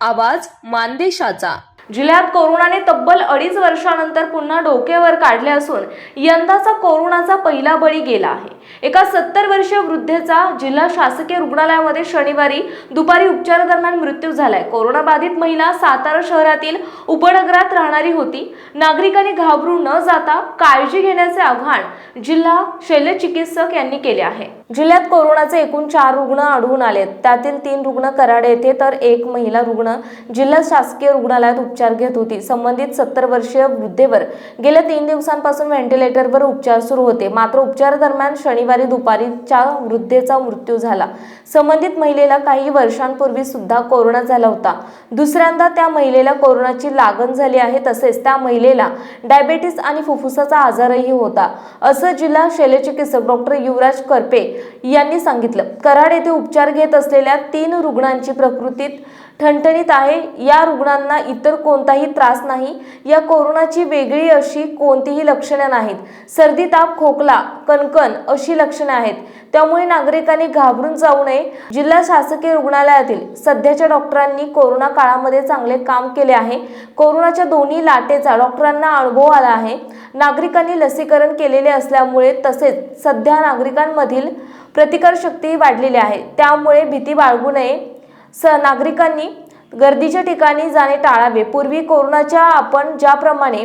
आवाज मानदेशाचा. जिल्ह्यात कोरोनाने तब्बल अडीच वर्षानंतर पुन्हा डोकेवर काढले असून यंदाचा कोरोनाचा पहिला बळी गेला आहे. एका सत्तर वर्षीय वृद्धेचा जिल्हा शासकीय रुग्णालयामध्ये शनिवारी दुपारी उपचारादरम्यान मृत्यू झालाय. कोरोनाबाधित महिला सातारा शहरातील उपनगरात राहणारी होती. नागरिकांनी घाबरून न जाता काळजी घेण्याचे आव्हान जिल्हा शल्यचिकित्सक यांनी केले आहे. जिल्ह्यात कोरोनाचे एकूण चार रुग्ण आढळून आलेत. त्यातील तीन रुग्ण कराड येथे तर एक महिला रुग्ण जिल्हा शासकीय रुग्णालयात उपचार घेत होती. संबंधित सत्तर वर्षीय वृद्धेवर गेल्या तीन दिवसांपासून व्हेंटिलेटरवर उपचार सुरू होते. मात्र उपचारादरम्यान शनिवारी दुपारीच्या वृद्धेचा मृत्यू झाला. संबंधित महिलेला काही वर्षांपूर्वी सुद्धा कोरोना झाला होता. दुसऱ्यांदा त्या महिलेला कोरोनाची लागण झाली आहे तसेच त्या महिलेला डायबेटीस आणि फुफ्फुसाचा आजारही होता. असं जिल्हा शल्यचिकित्सक डॉक्टर युवराज करपे यांनी सांगितलं. कराड येथे उपचार घेत असलेल्या तीन रुग्णांची प्रकृतीत ठणठणीत आहे. या रुग्णांना इतर कोणताही त्रास नाही. या कोरोनाची वेगळी अशी कोणतीही लक्षणे नाहीत. सर्दी ताप खोकला कणकण अशी लक्षणे आहेत. त्यामुळे नागरिकांनी घाबरून जाऊ नये. जिल्हा शासकीय रुग्णालयातील सध्याच्या डॉक्टरांनी कोरोना काळामध्ये चांगले काम केले आहे. कोरोनाच्या दोन्ही लाटेचा डॉक्टरांना अनुभव आला आहे. नागरिकांनी लसीकरण केलेले असल्यामुळे तसेच सध्या नागरिकांमधील प्रतिकारशक्तीही वाढलेली आहे. त्यामुळे भीती बाळगू नये. स नागरिकांनी गर्दीच्या ठिकाणी जाणे टाळावे. पूर्वी कोरोनाच्या आपण ज्याप्रमाणे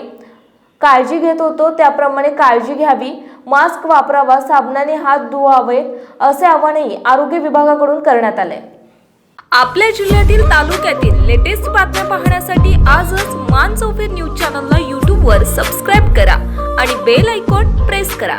काळजी घेत होतो त्याप्रमाणे काळजी घ्यावी. मास्क वापरावा साबणाने हात धुवावे असे आवाहनही आरोग्य विभागाकडून करण्यात आले. आपल्या जिल्ह्यातील तालुक्यातील लेटेस्ट बातम्या पाहण्यासाठी आजच मान चौफेर न्यूज चॅनलला यूट्यूबवर सबस्क्राईब करा आणि बेल आयकॉन प्रेस करा.